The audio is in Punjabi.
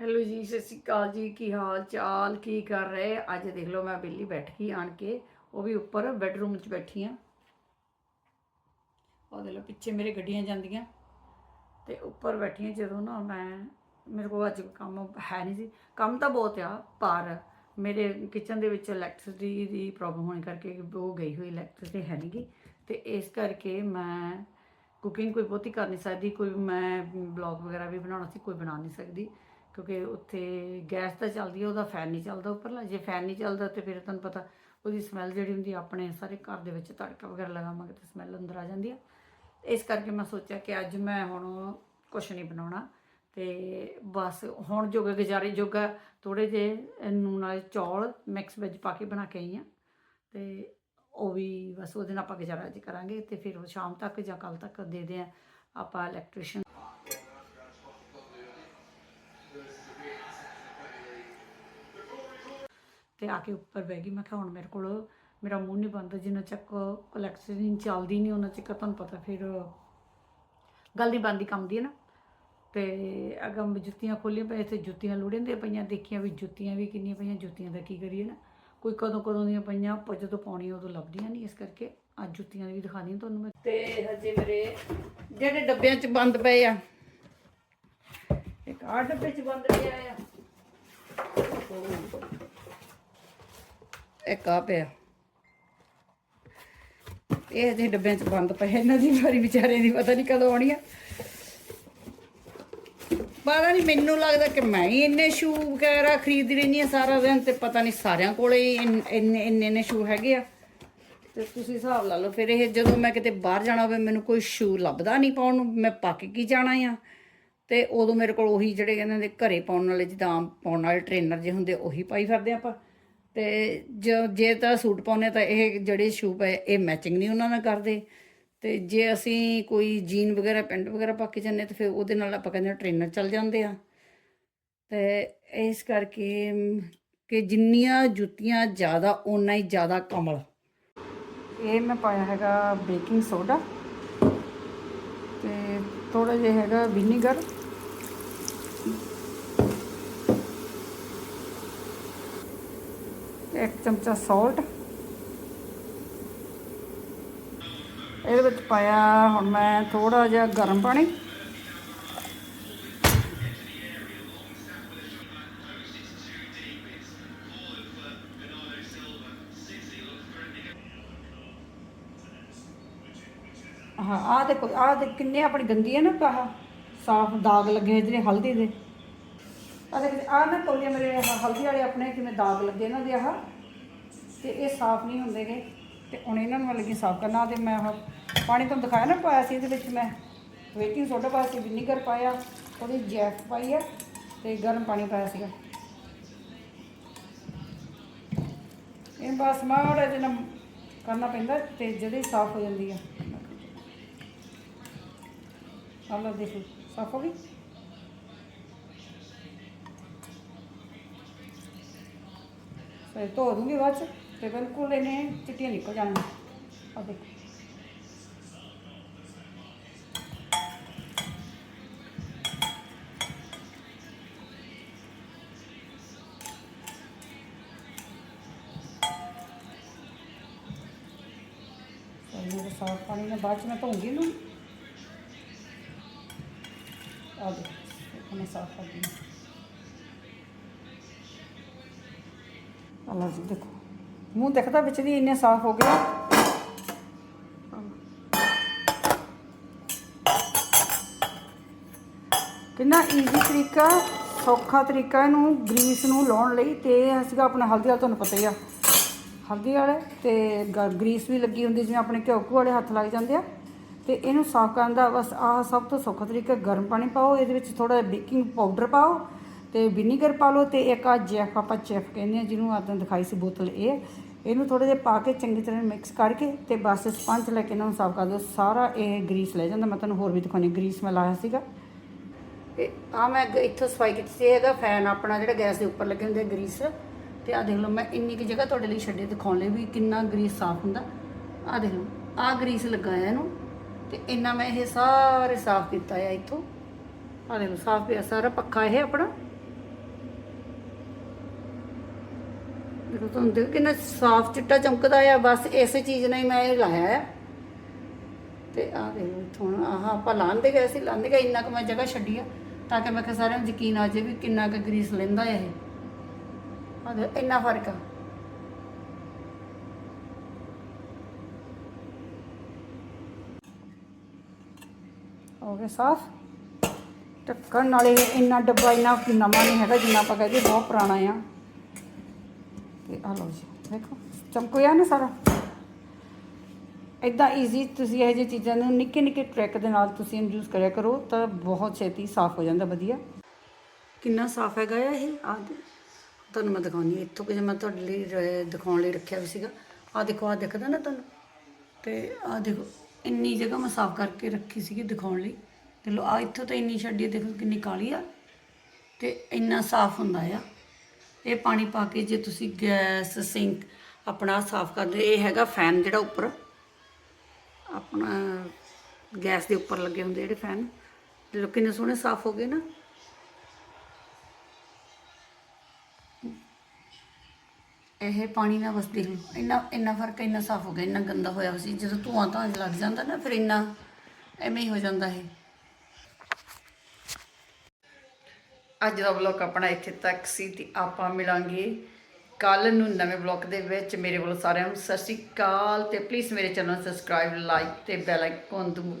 ਹੈਲੋ ਜੀ, ਸਤਿ ਸ਼੍ਰੀ ਅਕਾਲ ਜੀ। ਕੀ ਹਾਲ ਚਾਲ? ਕੀ ਕਰ ਰਹੇ? ਅੱਜ ਦੇਖ ਲਓ ਮੈਂ ਬਿੱਲੀ ਬੈਠ ਗਈ ਆਣ ਕੇ। ਉਹ ਵੀ ਉੱਪਰ ਬੈੱਡਰੂਮ 'ਚ ਬੈਠੀ ਆ। ਉਹ ਦੇਖ ਲਓ, ਪਿੱਛੇ ਮੇਰੇ ਗੱਡੀਆਂ ਜਾਂਦੀਆਂ। ਤੇ ਉੱਪਰ ਬੈਠੀਆਂ ਜਦੋਂ ਨਾ ਮੈਂ, ਮੇਰੇ ਕੋਲ ਅੱਜ ਕੰਮ ਹੈ ਨਹੀਂ ਸੀ। ਕੰਮ ਤਾਂ ਬਹੁਤ ਆ, ਪਰ ਮੇਰੇ ਕਿਚਨ ਦੇ ਵਿੱਚ ਇਲੈਕਟ੍ਰਿਸਿਟੀ ਦੀ ਪ੍ਰੋਬਲਮ ਹੋਣ ਕਰਕੇ ਉਹ ਗਈ ਹੋਈ ਇਲੈਕਟ੍ਰਿਸਿਟੀ ਹੈ ਨਹੀਂਗੀ ਤੇ ਇਸ ਕਰਕੇ ਮੈਂ ਕੁਕਿੰਗ ਕੋਈ ਬਹੁਤੀ ਕਰ ਨਹੀਂ ਸਕਦੀ। ਕੋਈ ਮੈਂ ਬਲੌਗ ਵਗੈਰਾ ਵੀ ਬਣਾਉਣਾ ਸੀ, ਕੋਈ ਬਣਾ ਨਹੀਂ ਸਕਦੀ। ਕਿਉਂਕਿ ਉੱਥੇ ਗੈਸ ਤਾਂ ਚੱਲਦੀ ਹੈ ਉਹਦਾ ਫੈਨ ਨਹੀਂ ਚੱਲਦਾ ਉੱਪਰਲਾ। ਜੇ ਫੈਨ ਨਹੀਂ ਚੱਲਦਾ ਤੇ ਫਿਰ ਤੁਹਾਨੂੰ ਪਤਾ ਉਹਦੀ ਸਮੈਲ ਜਿਹੜੀ ਹੁੰਦੀ ਆਪਣੇ ਸਾਰੇ ਘਰ ਦੇ ਵਿੱਚ ਤੜਕਾ ਵਗੈਰਾ ਲਗਾਵਾਂਗੇ ਤਾਂ ਸਮੈਲ ਅੰਦਰ ਆ ਜਾਂਦੀ ਆ। ਇਸ ਕਰਕੇ ਮੈਂ ਸੋਚਿਆ ਕਿ ਅੱਜ ਮੈਂ ਹੁਣ ਕੁਛ ਨਹੀਂ ਬਣਾਉਣਾ ਤੇ ਬਸ ਹੁਣ ਜੋਗਾ ਗੁਜ਼ਾਰੇ, ਜੋਗਾ ਥੋੜੇ ਜਿਹੇ ਨੂਨ ਵਾਲੇ ਚੌਲ ਮਿਕਸ ਵੈਜ ਪਾ ਕੇ ਬਣਾ ਕੇ ਆਈ ਆ ਤੇ ਉਹ ਵੀ ਬਸ ਉਹਦੇ ਨਾਲ ਆਪਾਂ ਗੁਜ਼ਾਰਾ ਅੱਜ ਕਰਾਂਗੇ ਤੇ ਫਿਰ ਸ਼ਾਮ ਤੱਕ ਜਾਂ ਕੱਲ ਤੱਕ ਦੇ ਦੇ ਆਪਾਂ ਇਲੈਕਟ੍ਰੀਸ਼ੀਅਨ ਤੇ ਆ ਕੇ ਉੱਪਰ ਬਹਿ ਗਈ। ਮੈਂ ਕਿਹਾ, ਹੁਣ ਮੇਰੇ ਕੋਲ ਮੇਰਾ ਮੂੰਹ ਨਹੀਂ ਬੰਦ, ਜਿੰਨਾ ਚੱਕ ਕਲੈਕਸ਼ਨ ਚੱਲਦੀ ਨਹੀਂ ਉਹਨਾਂ ਚੱਕ ਤੁਹਾਨੂੰ ਪਤਾ ਫਿਰ ਗੱਲ ਨਹੀਂ ਬੰਦੀ ਕੰਮ ਦੀ, ਹੈ ਨਾ? ਤੇ ਅਗਮ ਜੁੱਤੀਆਂ ਖੋਲੀਆਂ ਪਈਆਂ, ਇੱਥੇ ਜੁੱਤੀਆਂ ਲੋੜੀਂਦੀਆਂ ਪਈਆਂ, ਦੇਖੀਆਂ ਵੀ ਜੁੱਤੀਆਂ ਵੀ ਕਿੰਨੀਆਂ ਪਈਆਂ, ਜੁੱਤੀਆਂ ਦਾ ਕੀ ਕਰੀਏ ਨਾ? ਕੋਈ ਕਦੋਂ ਕਦੋਂ ਦੀਆਂ ਪਈਆਂ, ਆਪਾਂ ਜਦੋਂ ਪਾਉਣੀ ਉਦੋਂ ਲੱਭਦੀਆਂ ਨਹੀਂ ਇਸ ਕਰਕੇ। ਅੱਜ ਜੁੱਤੀਆਂ ਵੀ ਦਿਖਾਣੀ ਤੁਹਾਨੂੰ ਮੈਂ। ਤੇ ਹਜੇ ਮੇਰੇ ਜਿਹੜੇ ਡੱਬਿਆਂ 'ਚ ਬੰਦ ਪਏ ਆ, ਇੱਕ ਆਹ ਡੱਬੇ 'ਚ ਬੰਦ ਪਿਆ ਆ। ਇੱਕ ਆ ਪਿਆ? ਇਹ ਜਿਹੇ ਡੱਬਿਆਂ 'ਚ ਬੰਦ ਪਏ, ਇਹਨਾਂ ਦੀ ਵਾਰੀ ਵਿਚਾਰੇ ਦੀ ਪਤਾ ਨਹੀਂ ਕਦੋਂ ਆਉਣੀ ਆ। ਪਤਾ ਨਹੀਂ ਮੈਨੂੰ ਲੱਗਦਾ ਕਿ ਮੈਂ ਹੀ ਇੰਨੇ ਸ਼ੂ ਵਗੈਰਾ ਖਰੀਦ ਰਹਿੰਦੀ ਆ ਸਾਰਾ ਦਿਨ ਤੇ ਪਤਾ ਨਹੀਂ ਸਾਰਿਆਂ ਕੋਲੇ ਹੀ ਇੰਨ- ਇੰਨੇ ਇੰਨੇ ਇੰਨੇ ਸ਼ੂ ਹੈਗੇ ਆ। ਤੇ ਤੁਸੀਂ ਹਿਸਾਬ ਲਾ ਲਓ, ਫਿਰ ਇਹ ਜਦੋਂ ਮੈਂ ਕਿਤੇ ਬਾਹਰ ਜਾਣਾ ਹੋਵੇ, ਮੈਨੂੰ ਕੋਈ ਸ਼ੂ ਲੱਭਦਾ ਨਹੀਂ ਪਾਉਣ ਨੂੰ, ਮੈਂ ਪੱਕ ਕੀ ਜਾਣਾ ਆ। ਤੇ ਉਦੋਂ ਮੇਰੇ ਕੋਲ ਉਹੀ ਜਿਹੜੇ ਕਹਿੰਦੇ ਘਰੇ ਪਾਉਣ ਵਾਲੇ, ਜਿੱਦਾਂ ਆਮ ਪਾਉਣ ਵਾਲੇ ਟ੍ਰੇਨਰ ਜੇ ਹੁੰਦੇ, ਉਹੀ ਪਾਈ ਫਿਰਦੇ ਆਪਾਂ। ਤੇ ਜੋ ਜੇ ਤਾਂ ਸੂਟ ਪਾਉਨੇ ਤਾਂ ਇਹ ਜਿਹੜੇ ਸ਼ੂ ਪਏ ਇਹ ਮੈਚਿੰਗ ਨਹੀਂ ਉਹਨਾਂ ਨਾਲ ਕਰਦੇ। ਤੇ ਜੇ ਅਸੀਂ ਕੋਈ ਜੀਨ ਵਗੈਰਾ, ਪੈਂਟ ਵਗੈਰਾ ਪਾ ਕੇ ਜਾਂਦੇ ਤਾਂ ਫਿਰ ਉਹਦੇ ਨਾਲ ਆਪਾਂ ਕਹਿੰਦੇ ਟ੍ਰੇਨਰ ਚੱਲ ਜਾਂਦੇ ਆ। ਤੇ ਇਸ ਕਰਕੇ ਕਿ ਜਿੰਨੀਆਂ ਜੁੱਤੀਆਂ ਜ਼ਿਆਦਾ, ਓਨਾ ਹੀ ਜ਼ਿਆਦਾ ਕਮਲ। ਇਹ ਮੈਂ ਪਾਇਆ ਹੈਗਾ ਬੇਕਿੰਗ ਸੋਡਾ ਤੇ ਥੋੜਾ ਜਿਹਾ ਹੈਗਾ ਵਿਨੀਗਰ ਤੇ ਇੱਕ ਚਮਚਾ ਸਾਲਟ ਇਹਦੇ ਵਿੱਚ ਪਾਇਆ ਹੁਣ ਮੈਂ ਥੋੜਾ ਜਿਹਾ ਗਰਮ ਪਾਣੀ। ਹਾਂ, ਆਹ ਦੇਖੋ, ਆਹ ਦੇ ਕਿੰਨੇ ਆਪਣੀ ਗੰਦੀ ਹੈ ਨਾ, ਆਹ ਸਾਫ਼ ਦਾਗ ਲੱਗੇ ਜਿਹੜੇ ਹਲਦੀ ਦੇ। ਆਹ ਦੇਖ ਆਹ ਨਾ ਕੋਲੀਆਂ ਮੇਰੇ ਆਹ ਹਲਦੀ ਵਾਲੇ ਆਪਣੇ ਕਿਵੇਂ ਦਾਗ ਲੱਗੇ ਇਹਨਾਂ ਦੇ ਆਹ? ਤੇ ਇਹ ਸਾਫ਼ ਨਹੀਂ ਹੁੰਦੇਗੇ, ਤੇ ਹੁਣ ਇਹਨਾਂ ਨੂੰ ਮੈਂ ਲੱਗੀ ਸਾਫ਼ ਕਰਨਾ ਤੇ ਮੈਂ ਆਹ ਪਾਣੀ ਤੁਹਾਨੂੰ ਦਿਖਾਇਆ ਨਾ, ਪਾਇਆ ਸੀ ਇਹਦੇ ਵਿੱਚ ਮੈਂ। ਬੇਕਿੰਗ ਸੋਡਾ ਪਾਇਆ ਸੀ, ਵਿਨੀਗਰ ਪਾਇਆ, ਉਹਦੀ ਜੈਫ ਪਾਈ ਆ, ਤੇ ਗਰਮ ਪਾਣੀ ਪਾਇਆ ਸੀਗਾ। ਇਹ ਬਸ ਮਾੜਾ ਜਿਹਾ ਕਰਨਾ ਪੈਂਦਾ ਤੇ ਜਦੇ ਸਾਫ਼ ਹੋ ਜਾਂਦੀ ਆ। ਆਹ ਲਓ ਦੇਖੋ, ਸਾਫ਼ ਹੋ ਗਈ? ਫਿਰ ਧੋ ਦੂੰਗੀ ਬਾਅਦ ਤੇ ਬਿਲਕੁਲ ਇਹਨੇ ਚਿੱਟੀਆਂ ਨਿਕਲ ਜਾਣਗੀਆਂ। ਆ ਦੇਖੋ। ਇਹਨਾਂ ਸਾਫ਼ ਪਾਣੀ ਨਾਲ ਬਾਅਦ ਚ ਮੈਂ ਧੋਉਂਗੀ ਇਹਨੂੰ। ਆ ਦੇਖੋ ਮੈਂ ਸਾਫ਼ ਕਰਦੀ ਹਾਂ। ਆਹ ਜੀ, ਦੇਖੋ। ਮੂੰਹ ਦਿਖਦਾ ਵਿੱਚ ਦੀ ਇੰਨੇ ਸਾਫ਼ ਹੋ ਗਿਆ ਕਿੰਨਾ ਈਜ਼ੀ ਤਰੀਕਾ, ਸੌਖਾ ਤਰੀਕਾ ਇਹਨੂੰ ਗਰੀਸ ਨੂੰ ਲਾਉਣ ਲਈ ਤੇ ਇਹ ਸੀਗਾ ਆਪਣਾ ਹਲਦੀ ਵਾਲਾ, ਤੁਹਾਨੂੰ ਪਤਾ ਹੀ ਆ। ਹਲਦੀ ਵਾਲੇ ਤੇ ਗ- ਗਰੀਸ ਵੀ ਲੱਗੀ ਹੁੰਦੀ ਜਿਵੇਂ ਆਪਣੇ ਘਿਓ ਘੂ ਵਾਲੇ ਹੱਥ ਲੱਗ ਜਾਂਦੇ ਆ। ਤੇ ਇਹਨੂੰ ਸਾਫ਼ ਕਰਨ ਦਾ ਬਸ ਆਹ ਸਭ ਤੋਂ ਸੌਖਾ ਤਰੀਕਾ, ਗਰਮ ਪਾਣੀ ਪਾਓ, ਇਹਦੇ ਵਿੱਚ ਥੋੜਾ ਬੇਕਿੰਗ ਪਾਊਡਰ ਪਾਓ। ਤੇ ਵਿਨੀਗਰ ਪਾ ਲਓ ਤੇ ਇੱਕ ਆ ਜੈਫ ਆਪਾਂ ਚੈਫ ਕਹਿੰਦੇ ਆ ਜਿਹਨੂੰ ਆਦਾਂ ਦਿਖਾਈ ਸੀ ਬੋਤਲ ਇਹ ਇਹਨੂੰ ਥੋੜੇ ਜਿਹਾ ਪਾ ਕੇ ਚੰਗੀ ਤਰ੍ਹਾਂ ਮਿਕਸ ਕਰਕੇ ਤੇ ਬਸ ਸਪੰਜ ਲੈ ਕੇ ਇਹਨਾਂ ਨੂੰ ਸਾਫ਼ ਕਰ ਦਿਓ। ਸਾਰਾ ਇਹ ਗਰੀਸ ਲੈ ਜਾਂਦਾ। ਮੈਂ ਤੁਹਾਨੂੰ ਹੋਰ ਵੀ ਦਿਖਾਉਣੀ। ਗਰੀਸ ਮੈਂ ਲਾਇਆ ਸੀਗਾ। ਆ ਮੈਂ ਇੱਥੋਂ ਸਫ਼ਾਈ ਕੀਤੀ ਸੀ। ਇਹਦਾ ਫੈਨ, ਆਪਣਾ ਜਿਹੜਾ ਗੈਸ ਦੇ ਉੱਪਰ ਲੱਗੇ ਹੁੰਦੇ ਆ ਗਰੀਸ। ਤੇ ਆ ਦੇਖ ਲਓ, ਮੈਂ ਇੰਨੀ ਕਿ ਜਗ੍ਹਾ ਤੁਹਾਡੇ ਲਈ ਛੱਡੇ ਦਿਖਾਉਣ ਲਈ ਵੀ ਕਿੰਨਾ ਗਰੀਸ ਸਾਫ਼ ਹੁੰਦਾ। ਆ ਦੇਖ ਲਓ ਆ ਗਰੀਸ ਲਗਾਇਆ ਇਹਨੂੰ। ਤੇ ਇੰਨਾ ਮੈਂ ਇਹ ਸਾਰੇ ਸਾਫ਼ ਕੀਤਾ ਆ ਇੱਥੋਂ। ਆ ਦੇਖ ਲਓ, ਸਾਫ਼ ਪਿਆ। ਸਾਰਾ ਪੱਖਾ ਇਹ ਆਪਣਾ। ਦੇਖੋ ਤੁਹਾਨੂੰ ਦੇਖੋ ਕਿੰਨਾ ਸਾਫ਼ ਚਿੱਟਾ ਚਮਕਦਾ ਆ, ਬਸ ਇਸ ਚੀਜ਼ ਨਾਲ ਹੀ ਮੈਂ ਇਹ ਲਾਇਆ ਆ। ਤੇ ਆ ਦੇਖੋ, ਹੁਣ ਆਹ ਆਪਾਂ ਲਾਂਦੇ ਗਏ ਸੀ, ਲਾਂਦੇ ਗਏ, ਇੰਨਾ ਕੁ ਮੈਂ ਜਗ੍ਹਾ ਛੱਡੀ ਆ, ਤਾਂ ਕਿ ਮੈਂ ਕਿ ਸਾਰਿਆਂ ਨੂੰ ਯਕੀਨ ਆ ਜਾਵੇ ਵੀ ਕਿੰਨਾ ਕੁ ਗਰੀਸ ਲੈਂਦਾ ਆ ਇਹ। ਆ ਇੰਨਾ ਫ਼ਰਕ ਆ। ਹੋ ਗਿਆ ਸਾਫ਼। ਢੱਕਣ ਨਾਲੇ ਇੰਨਾ ਡੱਬਾ ਇੰਨਾ ਨਵਾਂ ਨਹੀਂ ਹੈਗਾ, ਜਿੰਨਾ ਆਪਾਂ ਕਹਿੰਦੇ ਬਹੁਤ ਪੁਰਾਣਾ ਆ। ਤੇ ਆ ਲਓ ਜੀ, ਦੇਖੋ ਚਮਕਿਆ ਨਾ ਸਾਰਾ। ਇਦਾਂ ਈਜ਼ੀ ਤੁਸੀਂ ਇਹ ਜਿਹੀ ਚੀਜ਼ਾਂ ਨੂੰ ਨਿੱਕੇ ਨਿੱਕੇ ਟ੍ਰੈਕ ਦੇ ਨਾਲ ਤੁਸੀਂ ਯੂਜ਼ ਕਰਿਆ ਕਰੋ, ਤਾਂ ਬਹੁਤ ਛੇਤੀ ਸਾਫ਼ ਹੋ ਜਾਂਦਾ, ਵਧੀਆ। ਕਿੰਨਾ ਸਾਫ਼ ਹੈਗਾ ਆ ਇਹ? ਆ ਤੁਹਾਨੂੰ ਮੈਂ ਦਿਖਾਉਣੀ ਹਾਂ ਇੱਥੋਂ ਕਿ ਮੈਂ ਤੁਹਾਡੇ ਲਈ ਰ- ਦਿਖਾਉਣ ਲਈ ਰੱਖਿਆ ਵੀ ਸੀਗਾ। ਆ ਦੇਖੋ ਆ ਦਿਖਦਾ ਨਾ ਤੁਹਾਨੂੰ। ਤੇ ਆ ਦੇਖੋ, ਇੰਨੀ ਜਗ੍ਹਾ ਮੈਂ ਸਾਫ਼ ਕਰਕੇ ਰੱਖੀ ਸੀਗੀ ਦਿਖਾਉਣ ਲਈ। ਤੇ ਲੋ ਆ ਇੱਥੋਂ ਤਾਂ ਇੰਨੀ ਛੱਡੀ ਦੇਖੋ ਕਿੰਨੀ ਕਾਲੀ ਆ। ਤੇ ਇੰਨਾ ਸਾਫ਼ ਹੁੰਦਾ ਆ। ਇਹ ਪਾਣੀ ਪਾ ਕੇ ਜੇ ਤੁਸੀਂ ਗੈਸ, ਸਿੰਕ ਆਪਣਾ ਸਾਫ਼ ਕਰਦੇ ਇਹ ਹੈਗਾ ਫੈਨ ਜਿਹੜਾ ਉੱਪਰ। ਆਪਣਾ ਗੈਸ ਦੇ ਉੱਪਰ ਲੱਗੇ ਹੁੰਦੇ ਜਿਹੜੇ ਫੈਨ। ਜਦੋਂ ਕਿੰਨੇ ਸੋਹਣੇ ਸਾਫ਼ ਹੋ ਗਏ ਨਾ। ਇਹ ਪਾਣੀ ਨਾਲ ਬਸ ਹੁਣ ਇੰਨਾ ਇੰਨਾ ਫ਼ਰਕ ਇੰਨਾ ਸਾਫ਼ ਹੋ ਗਿਆ। ਇੰਨਾ ਗੰਦਾ ਹੋਇਆ ਹੋਇਆ ਸੀ। ਜਦੋਂ ਧੂਆਂ ਤਾਂ ਲੱਗ ਜਾਂਦਾ ਨਾ, ਫਿਰ ਇੰਨਾ ਐਵੇਂ ਹੀ ਹੋ ਜਾਂਦਾ ਇਹ। ਅੱਜ ਦਾ ਵਲੌਗ ਆਪਣਾ ਇੱਥੇ ਤੱਕ ਸੀ ਤੇ ਆਪਾਂ ਮਿਲਾਂਗੇ ਕੱਲ ਨੂੰ ਨਵੇਂ ਵਲੌਗ ਦੇ ਵਿੱਚ। ਮੇਰੇ ਵੱਲੋਂ ਸਾਰਿਆਂ ਨੂੰ ਸਤਿ ਸ਼੍ਰੀ ਅਕਾਲ ਤੇ ਪਲੀਜ਼ ਮੇਰੇ ਚੈਨਲ ਨੂੰ ਸਬਸਕ੍ਰਾਈਬ ਲਾਈਕ ਤੇ ਬੈਲ ਆਈਕਨ ਨੂੰ